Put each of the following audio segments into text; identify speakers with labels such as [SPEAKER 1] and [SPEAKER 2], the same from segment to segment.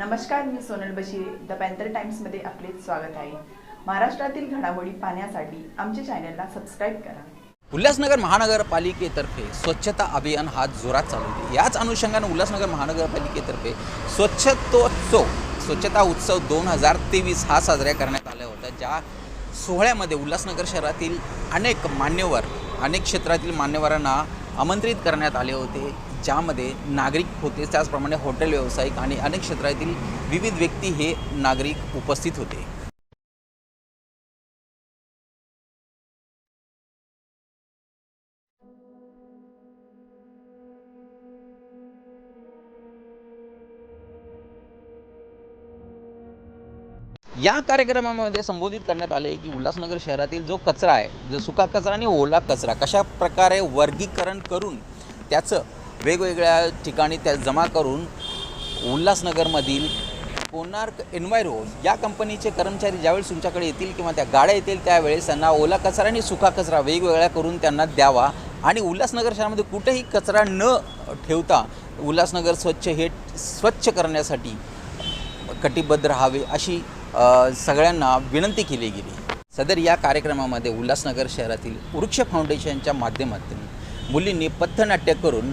[SPEAKER 1] नमस्कार मी Sonal Bashire. The panther टाइम्समध्ये आपले स्वागत आहे. महाराष्ट्रातील घडामोडी पाहण्यासाठी आमच्या चॅनलला सबस्क्राईब करा.
[SPEAKER 2] उल्हासनगर महानगरपालिकेतर्फे स्वच्छता अभियान हा जोरात चालू आहे याच अनुषंगाने उल्हासनगर महानगरपालिकेतर्फे स्वच्छतोत्सव स्वच्छता उत्सव दोन हजार तेवीस हा साजरा करण्यात आला होता ज्या सोहळ्यामध्ये उल्हासनगर शहरातील अनेक मान्यवर अनेक क्षेत्रातील मान्यवरांना आमंत्रित करण्यात आले होते. ज्यामध्ये नागरिक होते त्याचप्रमाणे हॉटेल व्यावसायिक आणि अनेक क्षेत्रातील विविध व्यक्ती हे नागरिक उपस्थित होते. या कार्यक्रमामध्ये संबोधित करण्यात आले की उल्हासनगर शहरातील जो कचरा आहे जो सुका कचरा आणि ओला कचरा कशा प्रकारे वर्गीकरण करून त्याचं वेगवेगळ्या ठिकाणी त्या जमा करून उल्हासनगरमधील कोणार्क एन्व्हायरो या कंपनीचे कर्मचारी ज्यावेळेस तुमच्याकडे येतील किंवा त्या गाड्या येतील त्यावेळेस त्यांना ओला कचरा आणि सुका कचरा वेगवेगळ्या करून त्यांना द्यावा. आणि उल्हासनगर शहरामध्ये कुठेही कचरा न ठेवता उल्हासनगर स्वच्छ हे स्वच्छ करण्यासाठी कटिबद्ध राहावे अशी सगळ्यांना विनंती केली गेली. सदर या कार्यक्रमामध्ये उल्हासनगर शहरातील वृक्ष फाउंडेशनच्या माध्यमातून मुलींनी पथनाट्य करून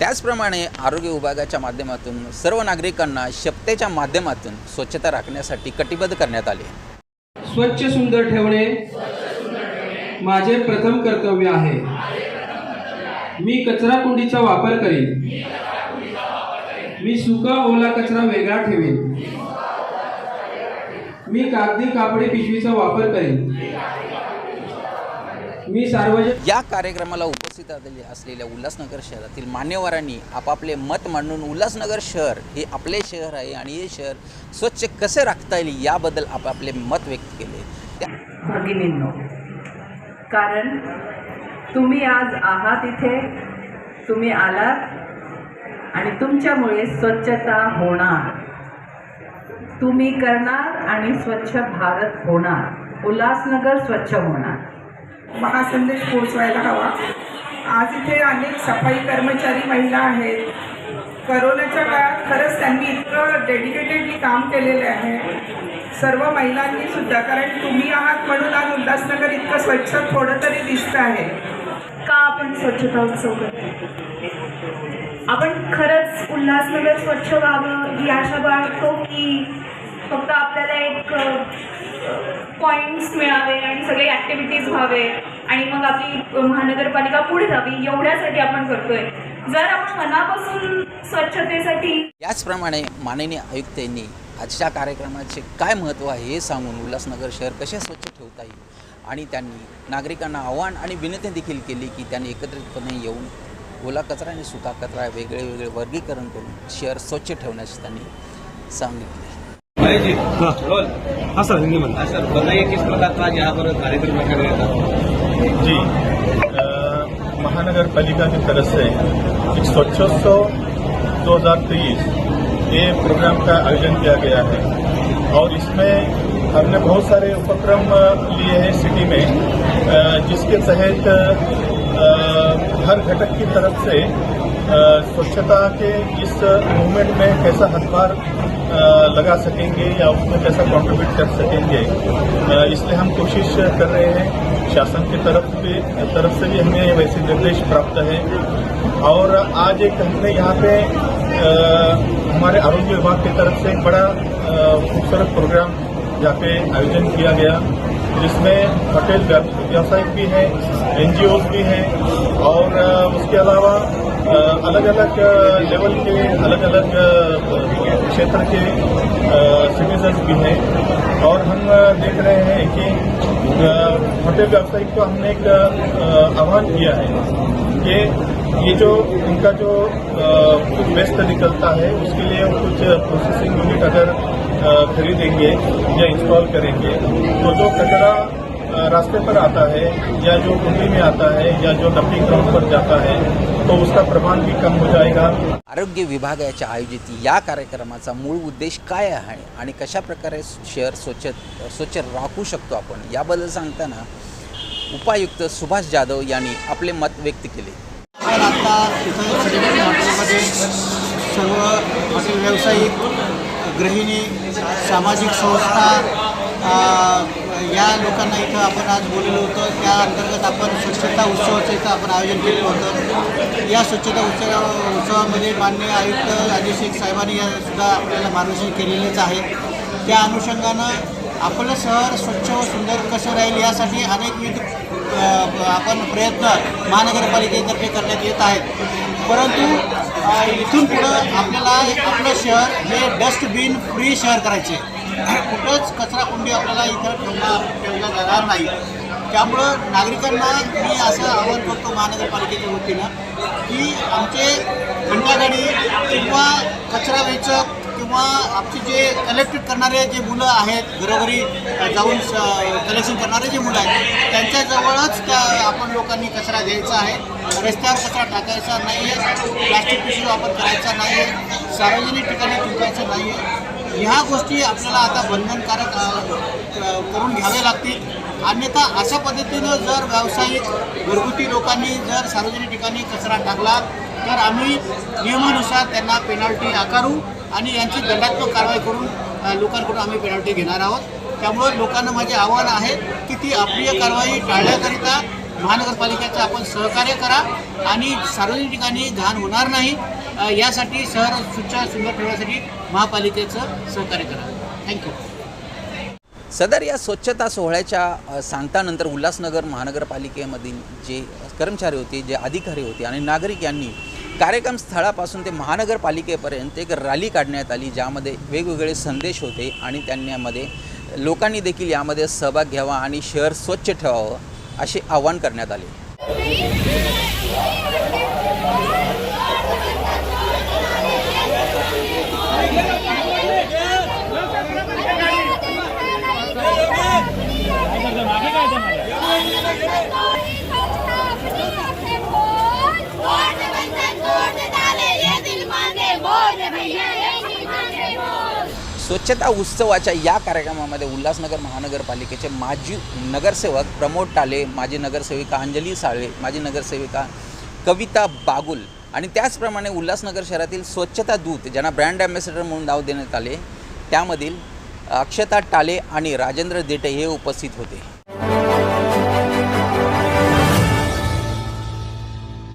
[SPEAKER 2] त्याचप्रमाणे आरोग्य विभागाच्या माध्यमातून सर्व नागरिकांना शपथेच्या माध्यमातून स्वच्छता राखण्यासाठी कटिबद्ध करण्यात आले.
[SPEAKER 3] स्वच्छ सुंदर ठेवणे माझे प्रथम कर्तव्य आहे. मी कचरा कुंडीचा वापर करीन. मी सुका ओला कचरा वेगळा ठेवीन. मी कागदी कापडी पिशवीचा वापर करीन. मी सार्वजनिक
[SPEAKER 2] या कार्यक्रमाला उपस्थित आलेले असलेल्या उल्हासनगर शहरातील मान्यवरांनी आपापले मत मांडून उल्हासनगर शहर हे आपले शहर आहे आणि हे शहर स्वच्छ कसे राखता येईल याबद्दल आपापले मत व्यक्त केले. त्या
[SPEAKER 4] भगिनींनो कारण तुम्ही आज आहात इथे तुम्ही आलात आणि तुमच्यामुळे स्वच्छता होणार. तुम्ही करणार आणि स्वच्छ भारत होणार. उल्हासनगर स्वच्छ होणार.
[SPEAKER 5] महासंदेश पोहोचवायला हवा. आज इथे अनेक सफाई कर्मचारी महिला आहेत. करोनाच्या काळात खरंच त्यांनी इतकं डेडिकेटेडली काम केलेलं आहे. सर्व महिलांनी सुद्धा कारण तुम्ही आहात म्हणून आज उल्हासनगर इतकं स्वच्छ थोडं तरी दिसतं आहे.
[SPEAKER 6] का आपण स्वच्छता उत्सव करतो? आपण खरंच उल्हासनगर स्वच्छ व्हावं ही आशा बाळगतो की फक्त आपल्याला एक पॉईंट्स मिळावे आणि सगळे ॲक्टिव्हिटीज व्हावे. आणि मग आपली महानगरपालिका पुढे जावी एवढ्यासाठी आपण करतोय. जर आपण मनापासून स्वच्छतेसाठी
[SPEAKER 2] याचप्रमाणे माननीय आयुक्तांनी आजच्या कार्यक्रमाचे काय महत्त्व आहे हे सांगून उल्हासनगर शहर कसे स्वच्छ ठेवता येईल? आणि त्यांनी नागरिकांना आव्हान आणि विनंती देखील केली की त्यांनी एकत्रितपणे येऊन ओला कचरा आणि सुका कचरा वेगळे वेगळे वर्गीकरण करून शहर स्वच्छ ठेवण्याचे त्यांनी सांगितले.
[SPEAKER 7] हाँ। सर हिंदी में।
[SPEAKER 8] सर बताइए किस प्रकार का आज यहाँ पर कार्यक्रम रखा गया था?
[SPEAKER 7] जी महानगर पालिका की तरफ़ से एक स्वच्छोत्सव 2023 ये प्रोग्राम का आयोजन किया गया है। और इसमें हमने बहुत सारे उपक्रम लिए हैं सिटी में जिसके तहत हर घटक की तरफ़ से स्वच्छता के इस मूवमेंट में कैसा हथबार अ, लगा सकेंगे या उसमें कैसा कंट्रीब्यूट कर सकेंगे? इसलिए हम कोशिश कर रहे हैं शासन की तरफ़ भी तरफ़ से भी हमें वैसे निर्देश प्राप्त है। और आज एक हमने यहाँ पे अ, हमारे आरोग्य विभाग की तरफ़ से एक बड़ा खूबसूरत प्रोग्राम यहाँ पे आयोजन किया गया जिसमें होटल व्यावसायिक भी हैं एनजीओ भी हैं और उसके अलावा अलग अलग लेवल के अलग अलग क्षेत्र के सिटीजन्स भी हैं। और हम देख रहे हैं कि होटल व्यावसायिक को हमने एक आह्वान किया है कि ये जो उनका जो वेस्ट निकलता है, उसके लिए कुछ प्रोसेसिंग यूनिट अगर खरीदेंगे या इंस्टॉल करेंगे तो जो कचरा रास्ते पर आता है या जो कुंडी में आता है या जो डंपिंग ग्राउंड पर जाता है तो उसका प्रमाण भी कम हो जाएगा।
[SPEAKER 2] आरोग्य विभागाच्या आयोजित या कार्यक्रमाचा मूळ उद्देश काय आहे आणि कशा प्रकारे शहर स्वच्छ स्वच्छ राखू शकतो आपण याबद्दल सांगताना उपायुक्त सुभाष जाधव यांनी आपले मत व्यक्त केले.
[SPEAKER 9] आता हॉटेलमध्ये सर्व हॉटेल व्यावसायिक गृहिणी सामाजिक संस्था या लोकांना इथं आपण आज बोललेलो होतो. त्या अंतर्गत आपण स्वच्छता उत्सवाचं इथं आपण आयोजन केलं होतं. या स्वच्छता उत्सव उत्सवामध्ये मान्य आयुक्त राजेश शेख साहेबांनी सुद्धा आपल्याला मार्गदर्शन केलेलेच आहे. त्या अनुषंगानं आपलं शहर स्वच्छ व सुंदर कसं राहील यासाठी अनेकविध आपण प्रयत्न महानगरपालिकेतर्फे करण्यात येत आहेत. परंतु इथून पुढं आपल्याला आपलं शहर हे डस्टबिन फ्री शहर करायचे आहे. कुठंच कचराकुंडी आपल्याला इथं ठेवला ठेवला जाणार नाही. त्यामुळं नागरिकांना मी असं आवाहन करतो महानगरपालिकेच्या वतीनं की आमचे घंटागाडी किंवा कचरा वेचक किंवा आमचे जे कलेक्टेड करणारे जे मुलं आहेत घरोघरी जाऊन कलेक्शन करणारे जे मुलं आहेत त्यांच्याजवळच त्या आपण लोकांनी कचरा द्यायचा आहे. रस्त्यावर कचरा टाकायचा नाही आहे प्लास्टिक पिशवी वापर करायचा नाही आहे सार्वजनिक ठिकाणी थुंकायचं नाही आहे ह्या गोष्टी आपल्याला आता बंधनकारक करून घ्याव्या लागतील. अन्यथा अशा पद्धतीनं जर व्यावसायिक घरगुती लोकांनी जर सार्वजनिक ठिकाणी कचरा टाकला तर आम्ही नियमानुसार त्यांना पेनल्टी आकारू आणि यांची दंडात्मक कारवाई करून लोकांकडून आम्ही पेनल्टी घेणार आहोत. त्यामुळं लोकांना माझे आव्हान आहे की ती अप्रिय कारवाई टाळण्याकरिता महानगरपालिकेचं आपण सहकार्य करा आणि सार्वजनिक ठिकाणी घाण होणार नाही. यासाठी शहर स्वच्छ सुंदर ठेवण्यासाठी महापालिकेचं सहकार्य करावं थँक्यू
[SPEAKER 2] सदर या स्वच्छता सोहळ्याच्या सांगतानंतर उल्हासनगर महानगरपालिकेमधील जे कर्मचारी होते जे अधिकारी होते आणि नागरिक यांनी कार्यक्रम स्थळापासून ते महानगरपालिकेपर्यंत एक रॅली काढण्यात आली ज्यामध्ये वेगवेगळे संदेश होते आणि त्यांच्यामध्ये लोकांनी देखील यामध्ये सहभाग घ्यावा आणि शहर स्वच्छ ठेवावं असे आवाहन करण्यात आले. स्वच्छता उत्सवाच्या या कार्यक्रमामध्ये उल्हासनगर महानगरपालिकेचे माजी नगरसेवक प्रमोद टाले माजी नगरसेविका अंजली साळे माजी नगरसेविका कविता बागुल आणि त्याचप्रमाणे उल्हासनगर शहरातील स्वच्छता दूत ज्यांना ब्रँड ॲम्बॅसेडर म्हणून नाव देण्यात आले त्यामधील अक्षता टाले आणि राजेंद्र देटे हे उपस्थित होते.